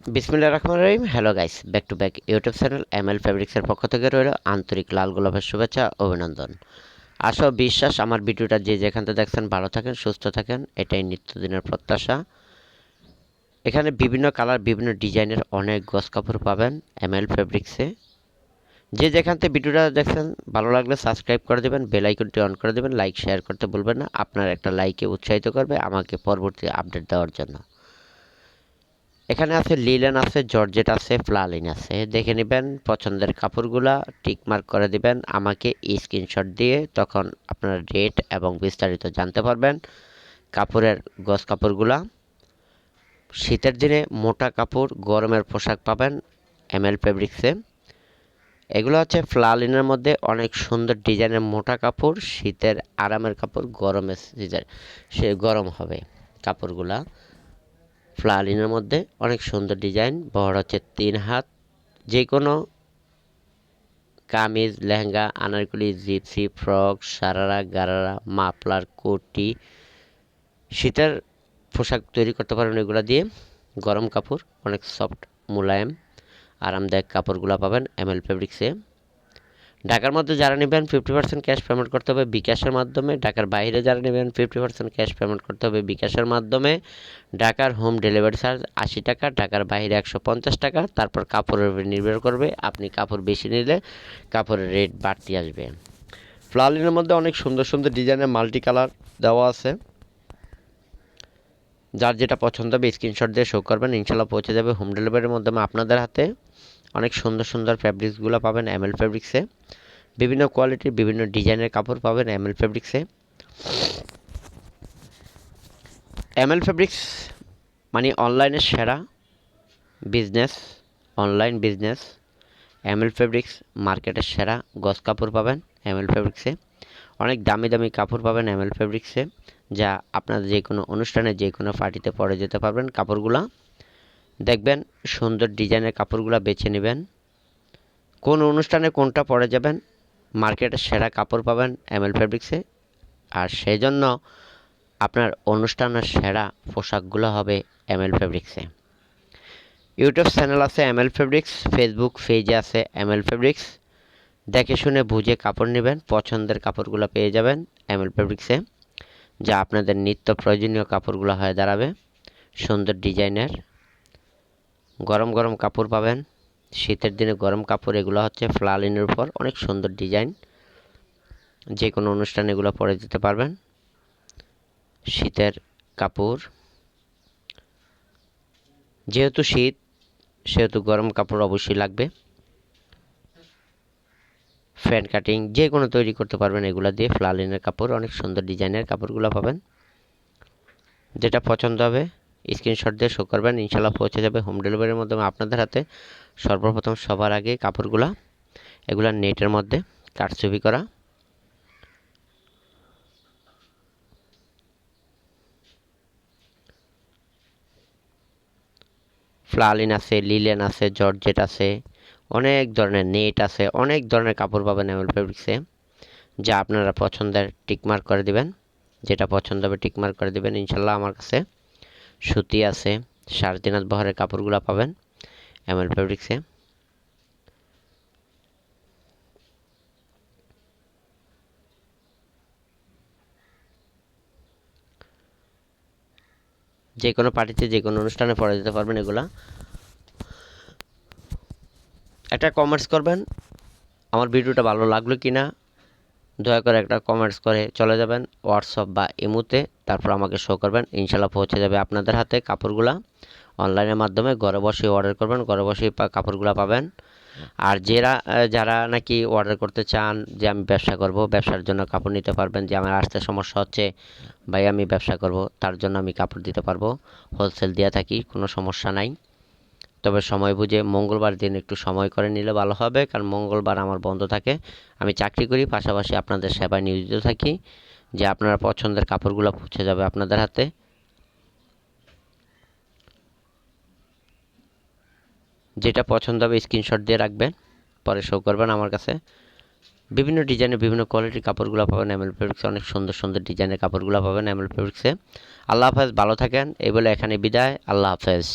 বিসমিল্লা রহমান রহিম। Hello guys back to back YouTube channel M L ফেব্রিক্সের পক্ষ থেকে রইল আন্তরিক লাল গোলাপের শুভেচ্ছা, অভিনন্দন। আশা বিশ্বাস, আমার ভিডিওটা যে যেখান থেকে দেখছেন, ভালো থাকেন, সুস্থ থাকেন, এটাই নিত্যদিনের প্রত্যাশা। এখানে বিভিন্ন কালার বিভিন্ন ডিজাইনের অনেক গস কাপড় পাবেন এম এল ফেব্রিক্সে যে যেখান থেকে ভিডিওটা দেখছেন, ভালো লাগলে সাবস্ক্রাইব করে দেবেন বেল আইকনটি অন করে দেবেন লাইক শেয়ার করতে ভুলবেন না। আপনার একটা লাইকে উৎসাহিত করবে আমাকে পরবর্তী আপডেট দেওয়ার জন্য। এখানে আছে লিলেন আছে, জর্জেট আছে, ফ্লালিন আছে। দেখে নেবেন পছন্দের কাপড়গুলা টিকমার্ক করে দিবেন। আমাকে স্ক্রিনশট দিয়ে তখন আপনার রেট এবং বিস্তারিত জানতে পারবেন কাপড়ের গস কাপড়গুলা। শীতের দিনে মোটা কাপড়, গরমের পোশাক পাবেন এম এল ফেব্রিক্সে। এগুলো হচ্ছে ফ্লালিনের মধ্যে অনেক সুন্দর ডিজাইনের মোটা কাপড়, শীতের আরামের কাপড়, গরমের সিজন সে গরম হবে কাপড়গুলা। ফ্লালিনের মধ্যে অনেক সুন্দর ডিজাইন, বড় হচ্ছে তিন হাত। যে কোনো kameez, lehenga, anarkali, gypsy, frock, sharara, gharara, muffler কোটি শীতের পোশাক তৈরি করতে পারেন এগুলো দিয়ে। গরম কাপড়, অনেক সফট, মোলায়েম, আরামদায়ক কাপড়গুলো পাবেন এম এল ফেব্রিক্সে। ঢাকার মধ্যে যারা নেবেন ফিফটি পার্সেন্ট ক্যাশ পেমেন্ট করতে হবে, বিকাশের মাধ্যমে। ঢাকার বাইরে যারা নেবেন ফিফটি পার্সেন্ট ক্যাশ পেমেন্ট করতে হবে বিকাশের মাধ্যমে। ঢাকার হোম ডেলিভারি চার্জ আশি টাকা, ঢাকার বাইরে একশো পঞ্চাশ টাকা। তারপর কাপড়ের উপর নির্ভর করবে, আপনি কাপড় বেশি নিলে কাপড়ের রেট বাড়তি আসবে। ফ্লালিনের মধ্যে অনেক সুন্দর সুন্দর ডিজাইনের মাল্টি কালার দেওয়া আছে। যার যেটা পছন্দ হবে স্ক্রিনশট দিয়ে শো করবেন। ইনশাল্লাহ পৌঁছে যাবে হোম ডেলিভারির মাধ্যমে আপনাদের হাতে। অনেক সুন্দর সুন্দর ফ্যাব্রিক্সগুলো পাবেন এম এল ফ্যাব্রিক্সে বিভিন্ন কোয়ালিটির বিভিন্ন ডিজাইনের কাপড় পাবেন এম এল ফ্যাব্রিক্সে এম এল ফ্যাব্রিক্স মানে অনলাইনের সেরা business online business M L fabrics মার্কেটের সেরা গস কাপড় পাবেন এম এল ফ্যাব্রিক্সে অনেক দামি দামি কাপড় পাবেন এম এল ফ্যাব্রিক্সে যা আপনার যে কোনো অনুষ্ঠানে, যে কোনো পার্টিতে পরে যেতে পারবেন কাপড়গুলা। দেখবেন সুন্দর ডিজাইনের কাপড়গুলো বেছে নেবেন। কোন অনুষ্ঠানে কোনটা পরে যাবেন? মার্কেটের সেরা কাপড় পাবেন এম এল ফেব্রিক্সে আর সেই জন্য আপনার অনুষ্ঠানের সেরা পোশাকগুলো হবে এম এল ফেব্রিক্সে ইউটিউব চ্যানেল আছে এম এল ফেব্রিক্স ফেসবুক পেজে আছে এম এল ফেব্রিক্স দেখে শুনে বুঝে কাপড় নেবেন, পছন্দের কাপড়গুলো পেয়ে যাবেন এম এল ফেব্রিক্সে যা আপনাদের নিত্য প্রয়োজনীয় কাপড়গুলো হয়ে দাঁড়াবে। সুন্দর ডিজাইনের গরম গরম কাপড় পাবেন। শীতের দিনে গরম কাপড়, এগুলো হচ্ছে ফ্লালিনের উপর। অনেক সুন্দর ডিজাইন। যে কোনো অনুষ্ঠানে এগুলো পরে দিতে পারবেন। শীতের কাপড়। যেহেতু শীত, সেহেতু গরম কাপড় অবশ্যই লাগবে। ফ্যান কাটিং যে কোনো তৈরি করতে পারবেন এগুলো দিয়ে। ফ্লালিনের কাপড়, অনেক সুন্দর ডিজাইনের কাপড়গুলো পাবেন। যেটা পছন্দ হবে স্ক্রিনশট দিয়ে শো করবেন। ইনশাল্লাহ পৌঁছে যাবে হোম ডেলিভারির মাধ্যমে। আপনাদের হাতে সর্বপ্রথম সবার আগে কাপড়গুলা, এগুলা নেটের মধ্যে কাটছবি করা। ফ্লালিন আছে লিলেন আছে জর্জেট আছে, অনেক ধরনের নেট আছে, অনেক ধরনের কাপড় পাবেন এমএল ফেব্রিক্সে যা আপনারা পছন্দের টিকমার্ক করে দিবেন। যেটা পছন্দ হবে টিকমার্ক করে দিবেন। ইনশাল্লাহ আমার কাছে সুতি আছে সাড়ে তিন হাত বহরের কাপড়গুলো পাবেন, এমএল ফেব্রিক্সে। যে কোনো পার্টিতে যে কোনো অনুষ্ঠানে পরে দিতে পারবেন এগুলা। একটা কমেন্টস করবেন, আমার ভিডিওটা ভালো লাগল কি না দয়া করে একটা কমেন্টস করে চলে যাবেন হোয়াটসঅ্যাপ বা ইমুতে তারপর আমাকে শো করবেন ইনশাল্লাহ পৌঁছে যাবে আপনাদের হাতে কাপড়গুলা। অনলাইনের মাধ্যমে ঘরে বসে অর্ডার করবেন, ঘরে বসে কাপড়গুলো পাবেন। আর যারা যারা নাকি অর্ডার করতে চান যে আমি ব্যবসা করব, ব্যবসার জন্য কাপড় নিতে পারবেন, যে আমার আসতে সমস্যা হচ্ছে, ভাই, আমি ব্যবসা করব, তার জন্য আমি কাপড় দিতে পারব হোলসেল দিয়ে থাকি, কোনো সমস্যা নাই। তবে সময় বুঝে মঙ্গলবার দিন একটু সময় করে নিলে ভালো হবে, কারণ মঙ্গলবার আমার বন্ধ থাকে। আমি চাকরি করি, পাশাপাশি আপনাদের সেবায় নিয়োজিত থাকি, যে আপনারা পছন্দের কাপড়গুলো পৌঁছে যাবে আপনাদের হাতে। যেটা পছন্দ হবে স্ক্রিনশট দিয়ে রাখবেন, পরে শো করবেন আমার কাছে। বিভিন্ন ডিজাইনের বিভিন্ন কোয়ালিটির কাপড়গুলো পাবেন এমএল ফেব্রিক্সে অনেক সুন্দর সুন্দর ডিজাইনের কাপড়গুলো পাবেন এমএল ফেব্রিক্সে আল্লাহ হাফেজ, ভালো থাকেন, এই বলে এখানে বিদায়, আল্লাহ হাফেজ।